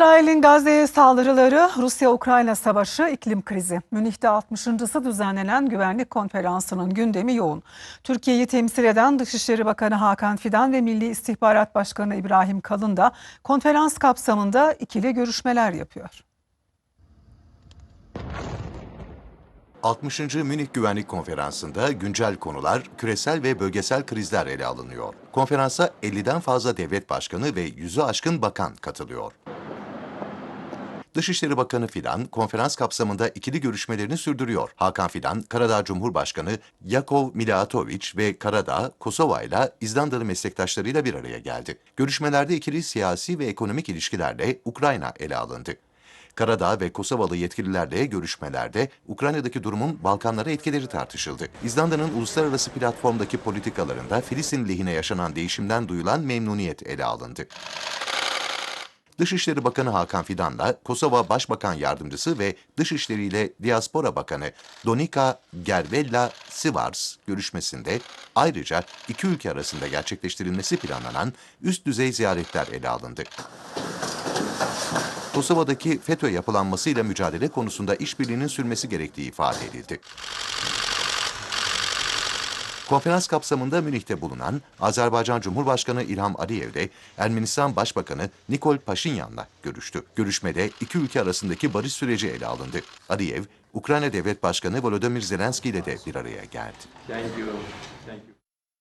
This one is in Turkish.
İsrail'in Gazze'ye saldırıları, Rusya-Ukrayna savaşı, iklim krizi. Münih'te 60.sı düzenlenen güvenlik konferansının gündemi yoğun. Türkiye'yi temsil eden Dışişleri Bakanı Hakan Fidan ve Milli İstihbarat Başkanı İbrahim Kalın da konferans kapsamında ikili görüşmeler yapıyor. 60. Münih Güvenlik Konferansı'nda güncel konular, küresel ve bölgesel krizler ele alınıyor. Konferansa 50'den fazla devlet başkanı ve yüzü aşkın bakan katılıyor. Dışişleri Bakanı Fidan, konferans kapsamında ikili görüşmelerini sürdürüyor. Hakan Fidan, Karadağ Cumhurbaşkanı Yakov Milatovic ve Karadağ, Kosova ile İzlandalı meslektaşlarıyla bir araya geldi. Görüşmelerde ikili siyasi ve ekonomik ilişkilerle Ukrayna ele alındı. Karadağ ve Kosovalı yetkililerle görüşmelerde Ukrayna'daki durumun Balkanlara etkileri tartışıldı. İzlanda'nın uluslararası platformdaki politikalarında Filistin lehine yaşanan değişimden duyulan memnuniyet ele alındı. Dışişleri Bakanı Hakan Fidan'la Kosova Başbakan Yardımcısı ve Dışişleri ile Diaspora Bakanı Donika Gervella Sivars görüşmesinde ayrıca iki ülke arasında gerçekleştirilmesi planlanan üst düzey ziyaretler ele alındı. Kosova'daki FETÖ yapılanmasıyla mücadele konusunda işbirliğinin sürmesi gerektiği ifade edildi. Konferans kapsamında Münih'te bulunan Azerbaycan Cumhurbaşkanı İlham Aliyev de Ermenistan Başbakanı Nikol Paşinyan'la görüştü. Görüşmede iki ülke arasındaki barış süreci ele alındı. Aliyev, Ukrayna Devlet Başkanı Volodymyr Zelenski ile de bir araya geldi. Thank you. Thank you.